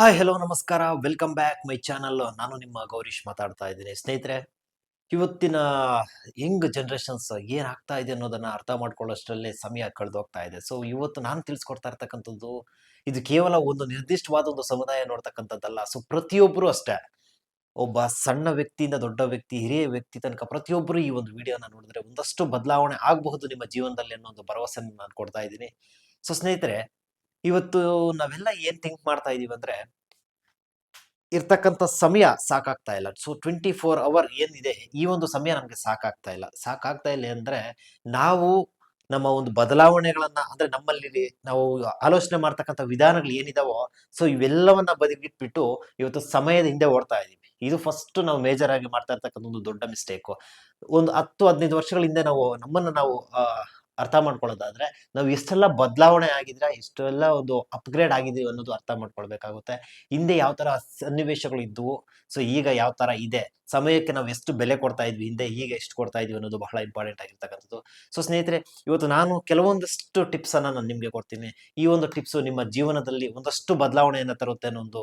Hi, hello, ನಮಸ್ಕಾರ. Welcome back my channel. ನಾನು ನಿಮ್ಮ ಗೌರೀಶ್ ಮಾತಾಡ್ತಾ ಇದ್ದೀನಿ. ಸ್ನೇಹಿತರೆ, ಇವತ್ತಿನ ಯಂಗ್ ಜನ್ರೇಷನ್ಸ್ ಏನಾಗ್ತಾ ಇದೆ ಅನ್ನೋದನ್ನ ಅರ್ಥ ಮಾಡ್ಕೊಳ್ಳೋಷ್ಟರಲ್ಲಿ ಸಮಯ ಕಳೆದೋಗ್ತಾ ಇದೆ. ಸೊ ಇವತ್ತು ನಾನು ತಿಳಿಸ್ಕೊಡ್ತಾ ಇರ್ತಕ್ಕಂಥದ್ದು, ಇದು ಕೇವಲ ಒಂದು ನಿರ್ದಿಷ್ಟವಾದ ಒಂದು ಸಮುದಾಯ ನೋಡ್ತಕ್ಕಂಥದ್ದಲ್ಲ. ಸೊ ಪ್ರತಿಯೊಬ್ಬರು ಅಷ್ಟೇ. ಒಬ್ಬ ಸಣ್ಣ ವ್ಯಕ್ತಿಯಿಂದ ದೊಡ್ಡ ವ್ಯಕ್ತಿ, ಹಿರಿಯ ವ್ಯಕ್ತಿ ತನಕ ಪ್ರತಿಯೊಬ್ಬರು ಈ ಒಂದು ವಿಡಿಯೋನ ನೋಡಿದ್ರೆ ಒಂದಷ್ಟು ಬದಲಾವಣೆ ಆಗಬಹುದು ನಿಮ್ಮ ಜೀವನದಲ್ಲಿ ಅನ್ನೋ ಒಂದು ಭರವಸೆಯನ್ನು ನಾನು ಕೊಡ್ತಾ ಇದ್ದೀನಿ. ಸೊ ಸ್ನೇಹಿತರೆ ಇವತ್ತು ನಾವೆಲ್ಲ ಏನ್ ಥಿಂಕ್ ಮಾಡ್ತಾ ಇದೀವಿ ಅಂದ್ರೆ, ಇರ್ತಕ್ಕಂಥ ಸಮಯ ಸಾಕಾಗ್ತಾ ಇಲ್ಲ. ಸೊ ಟ್ವೆಂಟಿ ಫೋರ್ ಅವರ್ ಏನಿದೆ, ಈ ಒಂದು ಸಮಯ ನಮ್ಗೆ ಸಾಕಾಗ್ತಾ ಇಲ್ಲ. ಸಾಕಾಗ್ತಾ ಇಲ್ಲ ಅಂದ್ರೆ, ನಾವು ನಮ್ಮ ಒಂದು ಬದಲಾವಣೆಗಳನ್ನ ಅಂದ್ರೆ ನಮ್ಮಲ್ಲಿ ನಾವು ಆಲೋಚನೆ ಮಾಡ್ತಕ್ಕಂಥ ವಿಧಾನಗಳು ಏನಿದಾವೋ, ಸೊ, ಇವೆಲ್ಲವನ್ನ ಬದಿಗಿಟ್ಬಿಟ್ಟು ಇವತ್ತು ಸಮಯದ ಹಿಂದೆ ಓಡ್ತಾ ಇದೀವಿ. ಇದು ಫಸ್ಟ್ ನಾವು ಮೇಜರ್ ಆಗಿ ಮಾಡ್ತಾ ಇರ್ತಕ್ಕಂಥ ಒಂದು ದೊಡ್ಡ ಮಿಸ್ಟೇಕು ಒಂದು ಹತ್ತು ಹದಿನೈದು ವರ್ಷಗಳ ಹಿಂದೆ ನಾವು ನಮ್ಮನ್ನ ನಾವು ಅರ್ಥ ಮಾಡ್ಕೊಳ್ಳೋದಾದ್ರೆ, ನಾವು ಎಷ್ಟೆಲ್ಲ ಬದಲಾವಣೆ ಆಗಿದ್ರೆ, ಎಷ್ಟೆಲ್ಲ ಒಂದು ಅಪ್ಗ್ರೇಡ್ ಆಗಿದೀವಿ ಅನ್ನೋದು ಅರ್ಥ ಮಾಡ್ಕೊಳ್ಬೇಕಾಗುತ್ತೆ. ಹಿಂದೆ ಯಾವ ತರ ಸನ್ನಿವೇಶಗಳು ಇದ್ವು ಸೊ ಈಗ ಯಾವ ತರ ಇದೆ, ಸಮಯಕ್ಕೆ ನಾವು ಎಷ್ಟು ಬೆಲೆ ಕೊಡ್ತಾ ಇದ್ವಿ, ಹಿಂದೆ ಈಗ ಎಷ್ಟು ಕೊಡ್ತಾ ಇದೀವಿ ಅನ್ನೋದು ಬಹಳ ಇಂಪಾರ್ಟೆಂಟ್ ಆಗಿರ್ತಕ್ಕಂಥದ್ದು. ಸೊ ಸ್ನೇಹಿತರೆ, ಇವತ್ತು ನಾನು ಕೆಲವೊಂದಷ್ಟು ಟಿಪ್ಸ್ ಅನ್ನ ನಾನು ನಿಮ್ಗೆ ಕೊಡ್ತೀನಿ. ಈ ಒಂದು ಟಿಪ್ಸ್ ನಿಮ್ಮ ಜೀವನದಲ್ಲಿ ಒಂದಷ್ಟು ಬದಲಾವಣೆಯನ್ನು ತರುತ್ತೆ ಅನ್ನೋ ಒಂದು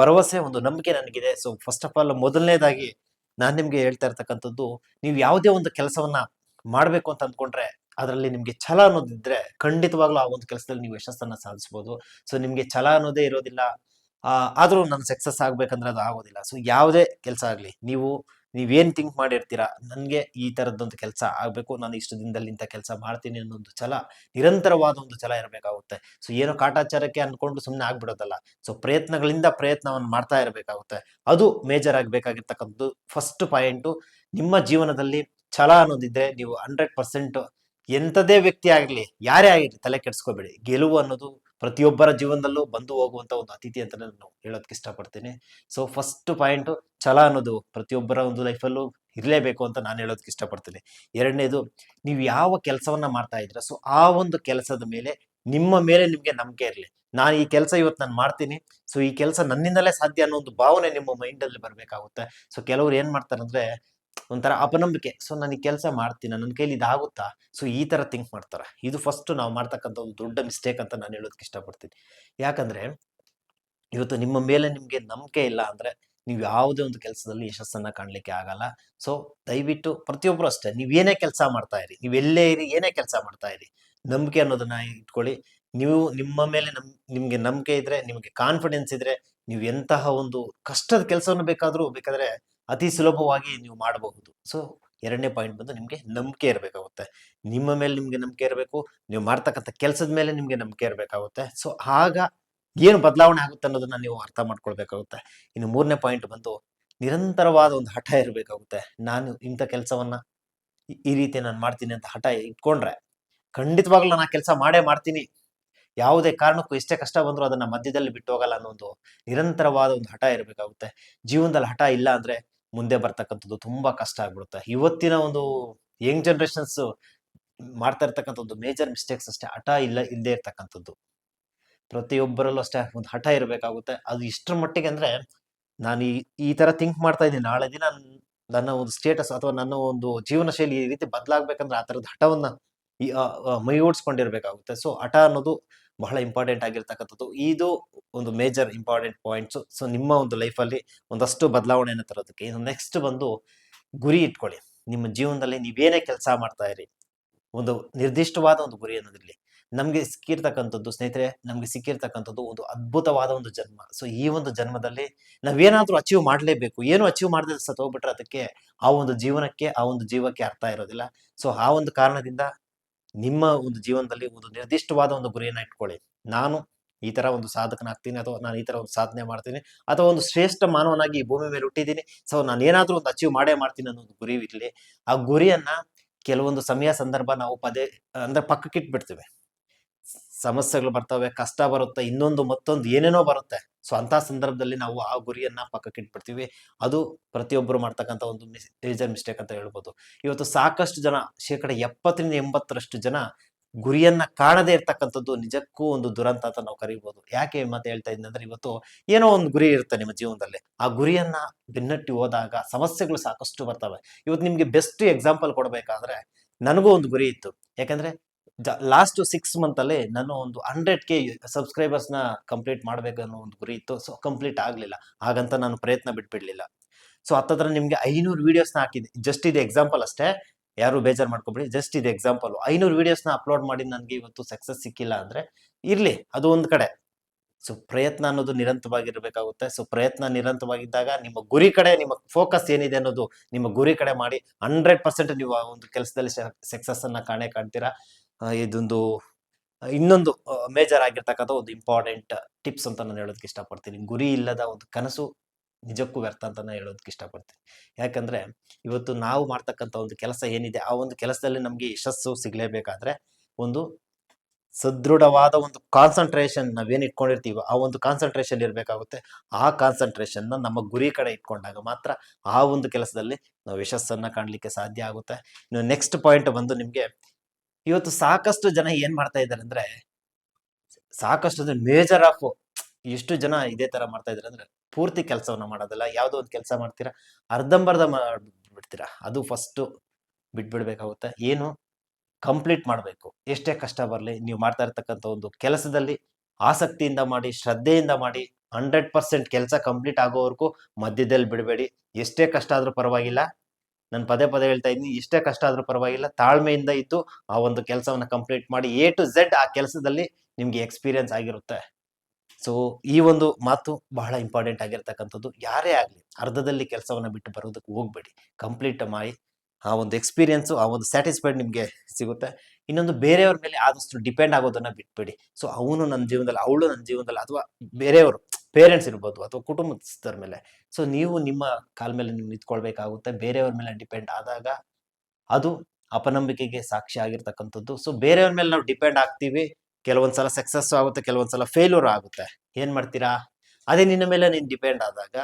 ಭರವಸೆ, ಒಂದು ನಂಬಿಕೆ ನನಗಿದೆ. ಸೊ ಫಸ್ಟ್ ಆಫ್ ಆಲ್ ಮೊದಲನೇದಾಗಿ ನಾನು ನಿಮ್ಗೆ ಹೇಳ್ತಾ ಇರ್ತಕ್ಕಂಥದ್ದು, ನೀವು ಯಾವುದೇ ಒಂದು ಕೆಲಸವನ್ನ ಮಾಡಬೇಕು ಅಂತ ಅಂದ್ಕೊಂಡ್ರೆ ಅದರಲ್ಲಿ ನಿಮಗೆ ಛಲ ಅನ್ನೋದಿದ್ರೆ ಖಂಡಿತವಾಗ್ಲೂ ಆ ಒಂದು ಕೆಲಸದಲ್ಲಿ ನೀವು ಯಶಸ್ಸನ್ನ ಸಾಧಿಸಬಹುದು ಸೊ ನಿಮಗೆ ಛಲ ಅನ್ನೋದೇ ಇರೋದಿಲ್ಲ. ಆದರೂ ಆದ್ರೂ ನಾನು ಸಕ್ಸಸ್ ಆಗ್ಬೇಕಂದ್ರೆ ಅದು ಆಗೋದಿಲ್ಲ. ಸೊ ಯಾವುದೇ ಕೆಲಸ ಆಗಲಿ, ನೀವು, ನೀವೇನ್ ಥಿಂಕ್ ಮಾಡಿರ್ತೀರಾ, ನನಗೆ ಈ ತರದ್ದೊಂದು ಕೆಲಸ ಆಗಬೇಕು, ನಾನು ಇಷ್ಟು ದಿನದಲ್ಲಿ ಇಂಥ ಕೆಲಸ ಮಾಡ್ತೀನಿ ಅನ್ನೋ ಒಂದು ಛಲ, ನಿರಂತರವಾದ ಒಂದು ಛಲ ಇರಬೇಕಾಗುತ್ತೆ. ಸೊ ಏನೋ ಕಾಟಾಚಾರಕ್ಕೆ ಅಂದ್ಕೊಂಡು ಸುಮ್ಮನೆ ಆಗ್ಬಿಡೋದಲ್ಲ. ಸೊ ಪ್ರಯತ್ನಗಳಿಂದ ಪ್ರಯತ್ನವನ್ನು ಮಾಡ್ತಾ ಇರಬೇಕಾಗುತ್ತೆ. ಅದು ಮೇಜರ್ ಆಗಬೇಕಾಗಿರ್ತಕ್ಕಂಥದ್ದು ಫಸ್ಟ್ ಪಾಯಿಂಟು ನಿಮ್ಮ ಜೀವನದಲ್ಲಿ ಛಲ ಅನ್ನೋದಿದ್ರೆ ನೀವು ಹಂಡ್ರೆಡ್ ಪರ್ಸೆಂಟ್ ಎಂಥದೇ ವ್ಯಕ್ತಿ ಆಗಲಿ, ಯಾರೇ ಆಗಿರಲಿ ತಲೆ ಕೆಡಿಸ್ಕೋಬೇಡಿ. ಗೆಲುವು ಅನ್ನೋದು ಪ್ರತಿಯೊಬ್ಬರ ಜೀವನದಲ್ಲೂ ಬಂದು ಹೋಗುವಂತ ಒಂದು ಅತಿಥಿ ಅಂತ ನಾನು ಹೇಳೋದಕ್ಕೆ ಇಷ್ಟಪಡ್ತೀನಿ. ಸೊ ಫಸ್ಟ್ ಪಾಯಿಂಟ್ ಛಲ ಅನ್ನೋದು ಪ್ರತಿಯೊಬ್ಬರ ಒಂದು ಲೈಫಲ್ಲೂ ಇರಲೇಬೇಕು ಅಂತ ನಾನು ಹೇಳೋದಕ್ಕೆ ಇಷ್ಟಪಡ್ತೀನಿ. ಎರಡನೇದು, ನೀವು ಯಾವ ಕೆಲಸವನ್ನ ಮಾಡ್ತಾ ಇದ್ರ ಸೊ ಆ ಒಂದು ಕೆಲಸದ ಮೇಲೆ, ನಿಮ್ಮ ಮೇಲೆ ನಿಮಗೆ ನಂಬಿಕೆ ಇರಲಿ. ನಾನು ಈ ಕೆಲಸ ಇವತ್ತು ನಾನು ಮಾಡ್ತೀನಿ ಸೊ ಈ ಕೆಲಸ ನನ್ನಿಂದಲೇ ಸಾಧ್ಯ ಅನ್ನೋ ಒಂದು ಭಾವನೆ ನಿಮ್ಮ ಮೈಂಡಲ್ಲಿ ಬರಬೇಕಾಗುತ್ತೆ. ಸೊ ಕೆಲವರು ಏನು ಮಾಡ್ತಾರೆ ಅಂದ್ರೆ ಒಂಥರ ಅಪನಂಬಿಕೆ. ಸೊ ನಾನು ಈ ಕೆಲಸ ಮಾಡ್ತೀನಿ. ನನ್ನ ಕೈಲಿ ಇದಾಗುತ್ತಾ? ಸೊ ಈ ತರ ಥಿಂಕ್ ಮಾಡ್ತಾರೆ. ಇದು ಫಸ್ಟ್ ನಾವು ಮಾಡ್ತಕ್ಕಂಥ ಒಂದು ದೊಡ್ಡ ಮಿಸ್ಟೇಕ್ ಅಂತ ನಾನು ಹೇಳೋದಕ್ಕೆ ಇಷ್ಟಪಡ್ತೀನಿ. ಯಾಕಂದ್ರೆ, ಇವತ್ತು ನಿಮ್ಮ ಮೇಲೆ ನಿಮ್ಗೆ ನಂಬಿಕೆ ಇಲ್ಲ ಅಂದ್ರೆ ನೀವು ಯಾವುದೇ ಒಂದು ಕೆಲಸದಲ್ಲಿ ಯಶಸ್ಸನ್ನ ಕಾಣಲಿಕ್ಕೆ ಆಗಲ್ಲ. ಸೊ ದಯವಿಟ್ಟು ಪ್ರತಿಯೊಬ್ರು ಅಷ್ಟೇ, ನೀವು ಏನೇ ಕೆಲಸ ಮಾಡ್ತಾ ಇರಿ, ನೀವು ಎಲ್ಲೇ ಇರಿ, ಏನೇ ಕೆಲಸ ಮಾಡ್ತಾ ಇರಿ, ನಂಬಿಕೆ ಅನ್ನೋದನ್ನ ಇಟ್ಕೊಳ್ಳಿ. ನೀವು ನಿಮ್ಮ ಮೇಲೆ ನಮ್, ನಿಮ್ಗೆ ನಂಬಿಕೆ ಇದ್ರೆ, ನಿಮ್ಗೆ ಕಾನ್ಫಿಡೆನ್ಸ್ ಇದ್ರೆ, ನೀವು ಎಂತಹ ಒಂದು ಕಷ್ಟದ ಕೆಲಸವನ್ನು ಬೇಕಾದ್ರೂ ಬೇಕಾದ್ರೆ ಅತಿ ಸುಲಭವಾಗಿ ನೀವು ಮಾಡಬಹುದು. ಸೊ, ಎರಡನೇ ಪಾಯಿಂಟ್ ಬಂದು ನಿಮ್ಗೆ ನಂಬಿಕೆ ಇರಬೇಕಾಗುತ್ತೆ. ನಿಮ್ಮ ಮೇಲೆ ನಿಮ್ಗೆ ನಂಬಿಕೆ ಇರಬೇಕು, ನೀವು ಮಾಡ್ತಕ್ಕಂಥ ಕೆಲಸದ ಮೇಲೆ ನಿಮ್ಗೆ ನಂಬಿಕೆ ಇರಬೇಕಾಗುತ್ತೆ. ಸೊ, ಆಗ ಏನು ಬದಲಾವಣೆ ಆಗುತ್ತೆ ಅನ್ನೋದನ್ನ ನೀವು ಅರ್ಥ ಮಾಡ್ಕೊಳ್ಬೇಕಾಗುತ್ತೆ. ಇನ್ನು ಮೂರನೇ ಪಾಯಿಂಟ್ ಬಂದು ನಿರಂತರವಾದ ಒಂದು ಹಠ ಇರಬೇಕಾಗುತ್ತೆ. ನಾನು ಇಂಥ ಕೆಲಸವನ್ನ ಈ- ರೀತಿ ನಾನು ಮಾಡ್ತೀನಿ ಅಂತ ಹಠ ಇಟ್ಕೊಂಡ್ರೆ ಖಂಡಿತವಾಗ್ಲೂ ನಾನು ಕೆಲಸ ಮಾಡೇ ಮಾಡ್ತೀನಿ. ಯಾವುದೇ ಕಾರಣಕ್ಕೂ ಎಷ್ಟೇ ಕಷ್ಟ ಬಂದರೂ ಅದನ್ನ ಮಧ್ಯದಲ್ಲಿ ಬಿಟ್ಟು ಹೋಗಲ್ಲ ಅನ್ನೋ ಒಂದು ನಿರಂತರವಾದ ಒಂದು ಹಠ ಇರಬೇಕಾಗುತ್ತೆ. ಜೀವನದಲ್ಲಿ ಹಠ ಇಲ್ಲ ಅಂದ್ರೆ ಮುಂದೆ ಬರ್ತಕ್ಕಂಥದ್ದು ತುಂಬಾ ಕಷ್ಟ ಆಗ್ಬಿಡುತ್ತೆ. ಇವತ್ತಿನ ಒಂದು ಯಂಗ್ ಜನರೇಷನ್ಸ್ ಮಾಡ್ತಾ ಇರ್ತಕ್ಕಂಥದ್ದು ಮೇಜರ್ ಮಿಸ್ಟೇಕ್ಸ್ ಅಷ್ಟೇ. ಹಠ ಇಲ್ಲ ಇಲ್ಲದೆ ಇರ್ತಕ್ಕಂಥದ್ದು. ಪ್ರತಿಯೊಬ್ಬರಲ್ಲೂ ಅಷ್ಟೇ ಒಂದು ಹಠ ಇರಬೇಕಾಗುತ್ತೆ. ಅದು ಇಷ್ಟರ ಮಟ್ಟಿಗೆ ಅಂದ್ರೆ ನಾನು ಈ ಈ ತರ ಥಿಂಕ್ ಮಾಡ್ತಾ ಇದ್ದೀನಿ. ನಾಳೆ ದಿನ ನನ್- ನನ್ನ ಒಂದು ಸ್ಟೇಟಸ್ ಅಥವಾ ನನ್ನ ಒಂದು ಜೀವನ ಶೈಲಿ ಈ ರೀತಿ ಬದಲಾಗ್ಬೇಕಂದ್ರೆ ಆ ತರದ ಹಠವನ್ನ ಈ ಮೈಗೂಡಿಸ್ಕೊಂಡಿರ್ಬೇಕಾಗುತ್ತೆ. ಸೊ, ಹಠ ಅನ್ನೋದು ಬಹಳ ಇಂಪಾರ್ಟೆಂಟ್ ಆಗಿರ್ತಕ್ಕಂಥದ್ದು. ಇದು ಒಂದು ಮೇಜರ್ ಇಂಪಾರ್ಟೆಂಟ್ ಪಾಯಿಂಟ್ಸ್ ಸೊ, ನಿಮ್ಮ ಒಂದು ಲೈಫಲ್ಲಿ ಒಂದಷ್ಟು ಬದಲಾವಣೆಯನ್ನು ತರೋದಕ್ಕೆ ಇನ್ನು ನೆಕ್ಸ್ಟ್ ಬಂದು ಗುರಿ ಇಟ್ಕೊಳ್ಳಿ. ನಿಮ್ಮ ಜೀವನದಲ್ಲಿ ನೀವೇನೇ ಕೆಲಸ ಮಾಡ್ತಾ ಇರಿ, ಒಂದು ನಿರ್ದಿಷ್ಟವಾದ ಒಂದು ಗುರಿ ಅನ್ನೋದಿರಲಿ. ನಮ್ಗೆ ಸಿಕ್ಕಿರ್ತಕ್ಕಂಥದ್ದು ಸ್ನೇಹಿತರೆ, ನಮ್ಗೆ ಸಿಕ್ಕಿರ್ತಕ್ಕಂಥದ್ದು ಒಂದು ಅದ್ಭುತವಾದ ಒಂದು ಜನ್ಮ. ಸೊ, ಈ ಒಂದು ಜನ್ಮದಲ್ಲಿ ನಾವೇನಾದ್ರೂ ಅಚೀವ್ ಮಾಡಲೇಬೇಕು. ಏನು ಅಚೀವ್ ಮಾಡದೆ ಸತ್ತೋಗ್ಬಿಟ್ರೆ ಅದಕ್ಕೆ ಆ ಒಂದು ಜೀವನಕ್ಕೆ, ಆ ಒಂದು ಜೀವಕ್ಕೆ ಅರ್ಥ ಇರೋದಿಲ್ಲ. ಸೊ, ಆ ಒಂದು ಕಾರಣದಿಂದ ನಿಮ್ಮ ಒಂದು ಜೀವನದಲ್ಲಿ ಒಂದು ನಿರ್ದಿಷ್ಟವಾದ ಒಂದು ಗುರಿಯನ್ನ ಇಟ್ಕೊಳ್ಳಿ. ನಾನು ಈ ತರ ಒಂದು ಸಾಧಕನಾಗ್ತೀನಿ ಅಥವಾ ನಾನು ಈ ತರ ಒಂದು ಸಾಧನೆ ಮಾಡ್ತೀನಿ ಅಥವಾ ಒಂದು ಶ್ರೇಷ್ಠ ಮಾನವನಾಗಿ ಈ ಭೂಮಿ ಮೇಲೆ ಹುಟ್ಟಿದ್ದೀನಿ. ಸೊ ನಾನು ಏನಾದರೂ ಒಂದು ಅಚೀವ್ ಮಾಡೇ ಮಾಡ್ತೀನಿ ಅನ್ನೋ ಒಂದು ಗುರಿ ಇರಲಿ. ಆ ಗುರಿಯನ್ನ ಕೆಲವೊಂದು ಸಮಯ, ಸಂದರ್ಭ ನಾವು ಪದೇ, ಅಂದ್ರೆ ಪಕ್ಕಕ್ಕೆ ಇಟ್ಬಿಡ್ತೀವಿ ಸಮಸ್ಯೆಗಳು ಬರ್ತವೆ, ಕಷ್ಟ ಬರುತ್ತೆ, ಇನ್ನೊಂದು ಮತ್ತೊಂದು ಏನೇನೋ ಬರುತ್ತೆ. ಸೊ ಅಂತ ಸಂದರ್ಭದಲ್ಲಿ ನಾವು ಆ ಗುರಿಯನ್ನ ಪಕ್ಕಕ್ಕೆ ಇಟ್ಬಿಡ್ತೀವಿ. ಅದು ಪ್ರತಿಯೊಬ್ಬರು ಮಾಡ್ತಕ್ಕಂಥ ಒಂದು ಮೇಜರ್ ಮಿಸ್ಟೇಕ್ ಅಂತ ಹೇಳ್ಬೋದು. ಇವತ್ತು ಸಾಕಷ್ಟು ಜನ, ಶೇಕಡ ಎಪ್ಪತ್ತರಿಂದ ಎಂಬತ್ತರಷ್ಟು ಜನ ಗುರಿಯನ್ನ ಕಾಣದೇ ಇರ್ತಕ್ಕಂಥದ್ದು ನಿಜಕ್ಕೂ ಒಂದು ದುರಂತ ಅಂತ ನಾವು ಕರೀಬಹುದು ಯಾಕೆ ಮತ್ತೆ ಮಾತು ಹೇಳ್ತಾ ಇದ್ದೀನಿ ಅಂದ್ರೆ ಇವತ್ತು ಏನೋ ಒಂದು ಗುರಿ ಇರುತ್ತೆ ನಿಮ್ಮ ಜೀವನದಲ್ಲಿ. ಆ ಗುರಿಯನ್ನ ಬೆನ್ನಟ್ಟಿ ಹೋದಾಗ ಸಮಸ್ಯೆಗಳು ಸಾಕಷ್ಟು ಬರ್ತವೆ. ಇವತ್ತು ನಿಮ್ಗೆ ಬೆಸ್ಟ್ ಎಕ್ಸಾಂಪಲ್ ಕೊಡಬೇಕಾದ್ರೆ ನನಗೂ ಒಂದು ಗುರಿ ಇತ್ತು. ಯಾಕಂದ್ರೆ ಲಾಸ್ಟ್ ಸಿಕ್ಸ್ ಮಂತ್ ಅಲ್ಲಿ ನಾನು ಒಂದು ಹಂಡ್ರೆಡ್ ಕೆ ಸಬ್ಸ್ಕ್ರೈಬರ್ಸ್ನ ಕಂಪ್ಲೀಟ್ ಮಾಡ್ಬೇಕನ್ನೋ ಒಂದು ಗುರಿ ಇತ್ತು. ಸೊ ಕಂಪ್ಲೀಟ್ ಆಗ್ಲಿಲ್ಲ. ಹಾಗಂತ ನಾನು ಪ್ರಯತ್ನ ಬಿಟ್ಬಿಡ್ಲಿಲ್ಲ. ಸೊ ಹತ್ತತ್ರ ನಿಮ್ಗೆ ಐನೂರು ವಿಡಿಯೋಸ್ನ ಹಾಕಿದೆ ಜಸ್ಟ್ ಇದು ಎಕ್ಸಾಂಪಲ್ ಅಷ್ಟೇ. ಯಾರು ಬೇಜಾರು ಮಾಡ್ಕೊಬಿಡಿ. ಜಸ್ಟ್ ಇದು ಎಕ್ಸಾಂಪಲ್ ಐನೂರು ವಿಡಿಯೋಸ್ನ ಅಪ್ಲೋಡ್ ಮಾಡಿ ನನಗೆ ಇವತ್ತು ಸಕ್ಸಸ್ ಸಿಕ್ಕಿಲ್ಲ ಅಂದ್ರೆ ಇರ್ಲಿ. ಅದು ಒಂದು ಕಡೆ. ಸೊ ಪ್ರಯತ್ನ ಅನ್ನೋದು ನಿರಂತರವಾಗಿರ್ಬೇಕಾಗುತ್ತೆ. ಸೊ ಪ್ರಯತ್ನ ನಿರಂತರವಾಗಿದ್ದಾಗ ನಿಮ್ಮ ಗುರಿ ಕಡೆ, ನಿಮ್ಮ ಫೋಕಸ್ ಏನಿದೆ ಅನ್ನೋದು ನಿಮ್ಮ ಗುರಿ ಕಡೆ ಮಾಡಿ ಹಂಡ್ರೆಡ್ ಪರ್ಸೆಂಟ್ ನೀವು ಒಂದು ಕೆಲಸದಲ್ಲಿ ಸಕ್ಸಸ್ ಅನ್ನ ಕಾಣೆ ಕಾಣ್ತೀರಾ. ಇದೊಂದು ಇನ್ನೊಂದು ಮೇಜರ್ ಆಗಿರ್ತಕ್ಕಂಥ ಒಂದು ಇಂಪಾರ್ಟೆಂಟ್ ಟಿಪ್ಸ್ ಅಂತ ನಾನು ಹೇಳೋದಕ್ಕೆ ಇಷ್ಟಪಡ್ತೀನಿ. ಗುರಿ ಇಲ್ಲದ ಒಂದು ಕನಸು ನಿಜಕ್ಕೂ ವ್ಯರ್ಥ ಅಂತ ನಾನು ಹೇಳೋದಕ್ಕೆ ಇಷ್ಟಪಡ್ತೀನಿ. ಯಾಕಂದ್ರೆ ಇವತ್ತು ನಾವು ಮಾಡ್ತಕ್ಕಂಥ ಒಂದು ಕೆಲಸ ಏನಿದೆ, ಆ ಒಂದು ಕೆಲಸದಲ್ಲಿ ನಮಗೆ ಯಶಸ್ಸು ಸಿಗಲೇಬೇಕಾದ್ರೆ ಒಂದು ಸದೃಢವಾದ ಒಂದು ಕಾನ್ಸಂಟ್ರೇಷನ್ ನಾವೇನು ಇಟ್ಕೊಂಡಿರ್ತೀವೋ, ಆ ಒಂದು ಕಾನ್ಸಂಟ್ರೇಷನ್ ಇರಬೇಕಾಗುತ್ತೆ. ಆ ಕಾನ್ಸಂಟ್ರೇಷನ್ ನಮ್ಮ ಗುರಿ ಕಡೆ ಇಟ್ಕೊಂಡಾಗ ಮಾತ್ರ ಆ ಒಂದು ಕೆಲಸದಲ್ಲಿ ನಾವು ಯಶಸ್ಸನ್ನ ಕಾಣಲಿಕ್ಕೆ ಸಾಧ್ಯ ಆಗುತ್ತೆ. ಇನ್ನು ನೆಕ್ಸ್ಟ್ ಪಾಯಿಂಟ್ ಬಂದು ನಿಮ್ಗೆ ಇವತ್ತು ಸಾಕಷ್ಟು ಜನ ಏನ್ ಮಾಡ್ತಾ ಇದ್ದಾರೆ ಅಂದ್ರೆ, ಸಾಕಷ್ಟು ಮೇಜರ್ ಆಫ್ ಎಷ್ಟು ಜನ ಇದೇ ತರ ಮಾಡ್ತಾ ಇದ್ದಾರೆ ಅಂದ್ರೆ ಪೂರ್ತಿ ಕೆಲಸವನ್ನ ಮಾಡೋದಲ್ಲ. ಯಾವ್ದೋ ಒಂದು ಕೆಲಸ ಮಾಡ್ತೀರಾ, ಅರ್ಧಂಬರ್ಧ ಮಾಡ್ಬಿಡ್ತೀರಾ. ಅದು ಫಸ್ಟ್ ಬಿಟ್ಬಿಡ್ಬೇಕಾಗುತ್ತೆ. ಏನು? ಕಂಪ್ಲೀಟ್ ಮಾಡಬೇಕು. ಎಷ್ಟೇ ಕಷ್ಟ ಬರಲಿ, ನೀವು ಮಾಡ್ತಾ ಇರ್ತಕ್ಕಂಥ ಒಂದು ಕೆಲಸದಲ್ಲಿ ಆಸಕ್ತಿಯಿಂದ ಮಾಡಿ, ಶ್ರದ್ಧೆಯಿಂದ ಮಾಡಿ ಹಂಡ್ರೆಡ್ ಪರ್ಸೆಂಟ್ ಕೆಲಸ ಕಂಪ್ಲೀಟ್ ಆಗೋವರೆಗೂ ಮಧ್ಯದಲ್ಲಿ ಬಿಡಬೇಡಿ. ಎಷ್ಟೇ ಕಷ್ಟ ಆದ್ರೂ ಪರವಾಗಿಲ್ಲ. ನಾನು ಪದೇ ಪದೇ ಹೇಳ್ತಾ ಇದ್ದೀನಿ ಇಷ್ಟೇ ಕಷ್ಟ ಆದ್ರೂ ಪರವಾಗಿಲ್ಲ, ತಾಳ್ಮೆಯಿಂದ ಇದ್ದು ಆ ಒಂದು ಕೆಲಸವನ್ನು ಕಂಪ್ಲೀಟ್ ಮಾಡಿ ಎ ಟು ಝೆಡ್ ಆ ಕೆಲಸದಲ್ಲಿ ನಿಮಗೆ ಎಕ್ಸ್ಪೀರಿಯನ್ಸ್ ಆಗಿರುತ್ತೆ. ಸೊ ಈ ಒಂದು ಮಾತು ಬಹಳ ಇಂಪಾರ್ಟೆಂಟ್ ಆಗಿರ್ತಕ್ಕಂಥದ್ದು. ಯಾರೇ ಆಗಲಿ, ಅರ್ಧದಲ್ಲಿ ಕೆಲಸವನ್ನು ಬಿಟ್ಟು ಬರೋದಕ್ಕೆ ಹೋಗ್ಬೇಡಿ. ಕಂಪ್ಲೀಟ್ ಮಾಡಿ ಆ ಒಂದು ಎಕ್ಸ್ಪೀರಿಯನ್ಸು ಆ ಒಂದು ಸ್ಯಾಟಿಸ್ಫೈಡ್ ನಿಮಗೆ ಸಿಗುತ್ತೆ. ಇನ್ನೊಂದು ಬೇರೆಯವ್ರ ಮೇಲೆ ಆದಷ್ಟು ಡಿಪೆಂಡ್ ಆಗೋದನ್ನ ಬಿಟ್ಬಿಡಿ. ಸೊ ಅವನು ನನ್ನ ಜೀವನದಲ್ಲಿ, ಅವಳು ನನ್ನ ಜೀವನದಲ್ಲಿ, ಅಥವಾ ಬೇರೆಯವರು ಪೇರೆಂಟ್ಸ್ ಇರ್ಬೋದು ಅಥವಾ ಕುಟುಂಬಸ್ಥರ ಮೇಲೆ. ಸೊ, ನೀವು ನಿಮ್ಮ ಕಾಲ ಮೇಲೆ ನೀವು ನಿಂತ್ಕೊಳ್ಬೇಕಾಗುತ್ತೆ. ಬೇರೆಯವ್ರ ಮೇಲೆ ಡಿಪೆಂಡ್ ಆದಾಗ ಅದು ಅಪನಂಬಿಕೆಗೆ ಸಾಕ್ಷಿ ಆಗಿರ್ತಕ್ಕಂಥದ್ದು. ಸೊ, ಬೇರೆಯವ್ರ ಮೇಲೆ ನಾವು ಡಿಪೆಂಡ್ ಆಗ್ತೀವಿ. ಕೆಲವೊಂದ್ಸಲ ಸಕ್ಸಸ್ ಆಗುತ್ತೆ ಕೆಲವೊಂದ್ಸಲ ಫೇಲ್ಯೂರ್ ಆಗುತ್ತೆ. ಏನ್ ಮಾಡ್ತೀರಾ? ಅದೇ ನಿನ್ನ ಮೇಲೆ ನೀನು ಡಿಪೆಂಡ್ ಆದಾಗ,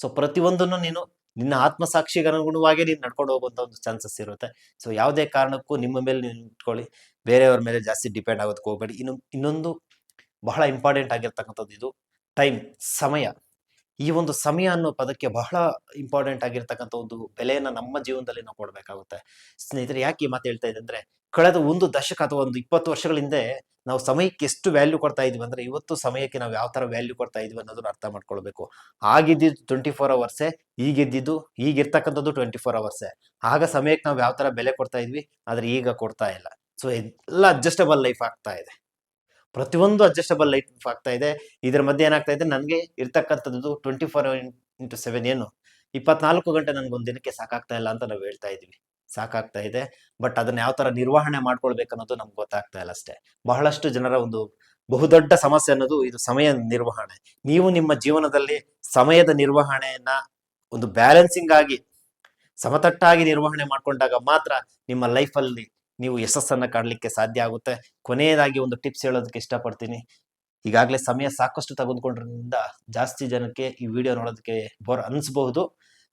ಸೊ, ಪ್ರತಿಯೊಂದನ್ನು ನೀನು ನಿನ್ನ ಆತ್ಮಸಾಕ್ಷಿಗೆ ಅನುಗುಣವಾಗಿ ನೀನು ನಡ್ಕೊಂಡು ಹೋಗುವಂಥ ಒಂದು ಚಾನ್ಸಸ್ ಇರುತ್ತೆ. ಸೊ, ಯಾವುದೇ ಕಾರಣಕ್ಕೂ ನಿಮ್ಮ ಮೇಲೆ ನೀವು ನಿಂತ್ಕೊಳ್ಳಿ. ಬೇರೆಯವ್ರ ಮೇಲೆ ಜಾಸ್ತಿ ಡಿಪೆಂಡ್ ಆಗೋದಕ್ಕೆ ಹೋಗಬೇಡಿ. ಇನ್ನು ಇನ್ನೊಂದು ಬಹಳ ಇಂಪಾರ್ಟೆಂಟ್ ಆಗಿರ್ತಕ್ಕಂಥದ್ದು ಇದು ಟೈಮ್, ಸಮಯ. ಈ ಒಂದು ಸಮಯ ಅನ್ನೋ ಪದಕ್ಕೆ ಬಹಳ ಇಂಪಾರ್ಟೆಂಟ್ ಆಗಿರ್ತಕ್ಕಂಥ ಒಂದು ಬೆಲೆಯನ್ನ ನಮ್ಮ ಜೀವನದಲ್ಲಿ ನಾವು ಕೊಡಬೇಕಾಗುತ್ತೆ. ಸ್ನೇಹಿತರೆ, ಯಾಕೆ ಈ ಮಾತು ಹೇಳ್ತಾ ಇದೆ ಅಂದ್ರೆ, ಕಳೆದ ಒಂದು ದಶಕ ಅಥವಾ ಒಂದು ಇಪ್ಪತ್ತು ವರ್ಷಗಳ ಹಿಂದೆ ನಾವು ಸಮಯಕ್ಕೆ ಎಷ್ಟು ವ್ಯಾಲ್ಯೂ ಕೊಡ್ತಾ ಇದೀವಿ ಅಂದ್ರೆ, ಇವತ್ತು ಸಮಯಕ್ಕೆ ನಾವು ಯಾವ ತರ ವ್ಯಾಲ್ಯೂ ಕೊಡ್ತಾ ಇದ್ವಿ ಅನ್ನೋದನ್ನ ಅರ್ಥ ಮಾಡ್ಕೊಳ್ಬೇಕು. ಆಗಿದ್ದು ಟ್ವೆಂಟಿ ಫೋರ್ ಅವರ್ಸೇ ಈಗಿದ್ದಿದ್ದು ಈಗಿರ್ತಕ್ಕಂಥದ್ದು ಟ್ವೆಂಟಿ ಫೋರ್ ಅವರ್ಸೇ ಆಗ ಸಮಯಕ್ಕೆ ನಾವು ಯಾವ ತರ ಬೆಲೆ ಕೊಡ್ತಾ ಇದ್ವಿ, ಆದ್ರೆ ಈಗ ಕೊಡ್ತಾ ಇಲ್ಲ. ಸೊ ಎಲ್ಲ ಅಡ್ಜಸ್ಟಬಲ್ ಲೈಫ್ ಆಗ್ತಾ ಇದೆ. ಪ್ರತಿಯೊಂದು ಅಡ್ಜಸ್ಟಬಲ್ ಲೈಟ್ ಆಗ್ತಾ ಇದೆ. ಇದ್ರ ಮಧ್ಯೆ ಏನಾಗ್ತಾ ಇದೆ? ನನಗೆ ಇರ್ತಕ್ಕಂಥದ್ದು ಟ್ವೆಂಟಿ ಫೋರ್ ಇಂಟು ಸೆವೆನ್ ಏನು? ಇಪ್ಪತ್ನಾಲ್ಕು ಗಂಟೆ ನನಗೊಂದು ದಿನಕ್ಕೆ ಸಾಕಾಗ್ತಾ ಇಲ್ಲ ಅಂತ ನಾವು ಹೇಳ್ತಾ ಇದೀವಿ. ಸಾಕಾಗ್ತಾ ಇದೆ. ಬಟ್ ಅದನ್ನ ಯಾವ ತರ ನಿರ್ವಹಣೆ ಮಾಡ್ಕೊಳ್ಬೇಕು ಅನ್ನೋದು ನಮ್ಗೆ ಗೊತ್ತಾಗ್ತಾ ಇಲ್ಲ ಅಷ್ಟೇ. ಬಹಳಷ್ಟು ಜನರ ಒಂದು ಬಹುದೊಡ್ಡ ಸಮಸ್ಯೆ ಅನ್ನೋದು ಇದು ಸಮಯ ನಿರ್ವಹಣೆ. ನೀವು ನಿಮ್ಮ ಜೀವನದಲ್ಲಿ ಸಮಯದ ನಿರ್ವಹಣೆಯನ್ನ ಒಂದು ಬ್ಯಾಲೆನ್ಸಿಂಗ್ ಆಗಿ, ಸಮತಟ್ಟಾಗಿ ನಿರ್ವಹಣೆ ಮಾಡ್ಕೊಂಡಾಗ ಮಾತ್ರ ನಿಮ್ಮ ಲೈಫಲ್ಲಿ ನೀವು ಯಶಸ್ಸನ್ನ ಕಾಣಲಿಕ್ಕೆ ಸಾಧ್ಯ ಆಗುತ್ತೆ. ಕೊನೆಯದಾಗಿ ಒಂದು ಟಿಪ್ಸ್ ಹೇಳೋದಕ್ಕೆ ಇಷ್ಟಪಡ್ತೀನಿ. ಈಗಾಗಲೇ ಸಮಯ ಸಾಕಷ್ಟು ತೆಗೆದುಕೊಂಡ್ರಿಂದ ಜಾಸ್ತಿ ಜನಕ್ಕೆ ಈ ವಿಡಿಯೋ ನೋಡೋದಕ್ಕೆ ಬೋರ್ ಅನಿಸ್ಬಹುದು.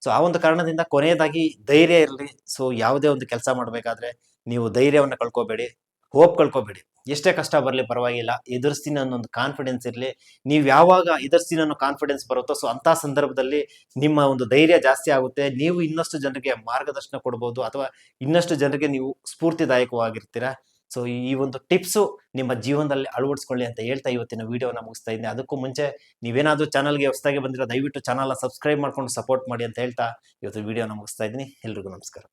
ಸೊ, ಆ ಒಂದು ಕಾರಣದಿಂದ ಕೊನೆಯದಾಗಿ ಧೈರ್ಯ ಇರಲಿ. ಸೊ, ಯಾವುದೇ ಒಂದು ಕೆಲಸ ಮಾಡಬೇಕಾದ್ರೆ ನೀವು ಧೈರ್ಯವನ್ನು ಕಳ್ಕೊಬೇಡಿ. ಹೋಪ್ ಕಳ್ಕೊಬೇಡಿ. ಎಷ್ಟೇ ಕಷ್ಟ ಬರಲಿ ಪರವಾಗಿಲ್ಲ. ಎದುರಿಸ್ತೀನಿ ಒಂದು ಕಾನ್ಫಿಡೆನ್ಸ್ ಇರಲಿ. ನೀವು ಯಾವಾಗ ಎದುರಿಸ್ತೀನಿ ಅನ್ನೋ ಕಾನ್ಫಿಡೆನ್ಸ್ ಬರುತ್ತೋ, ಸೊ ಅಂತ ಸಂದರ್ಭದಲ್ಲಿ ನಿಮ್ಮ ಒಂದು ಧೈರ್ಯ ಜಾಸ್ತಿ ಆಗುತ್ತೆ. ನೀವು ಇನ್ನಷ್ಟು ಜನರಿಗೆ ಮಾರ್ಗದರ್ಶನ ಕೊಡ್ಬೋದು, ಅಥವಾ ಇನ್ನಷ್ಟು ಜನರಿಗೆ ನೀವು ಸ್ಫೂರ್ತಿದಾಯಕವಾಗಿರ್ತೀರಾ? ಸೊ ಈ ಒಂದು ಟಿಪ್ಸು ನಿಮ್ಮ ಜೀವನದಲ್ಲಿ ಅಳವಡಿಸ್ಕೊಳ್ಳಿ ಅಂತ ಹೇಳ್ತಾ ಇವತ್ತಿನ ವಿಡಿಯೋನ ಮುಗಿಸ್ತಾ ಇದ್ದೀನಿ ಅದಕ್ಕೂ ಮುಂಚೆ ನೀವೇನಾದರೂ ಚಾನಲ್ಗೆ ಹೊಸದಾಗಿ ಬಂದಿರೋ ದಯವಿಟ್ಟು ಚಾನಲ್ನ ಸಬ್ಸ್ಕ್ರೈಬ್ ಮಾಡ್ಕೊಂಡು ಸಪೋರ್ಟ್ ಮಾಡಿ ಅಂತ ಹೇಳ್ತಾ ಇವತ್ತು ವಿಡಿಯೋನ ಮುಗಿಸ್ತಾ ಇದ್ದೀನಿ. ಎಲ್ರಿಗೂ ನಮಸ್ಕಾರ.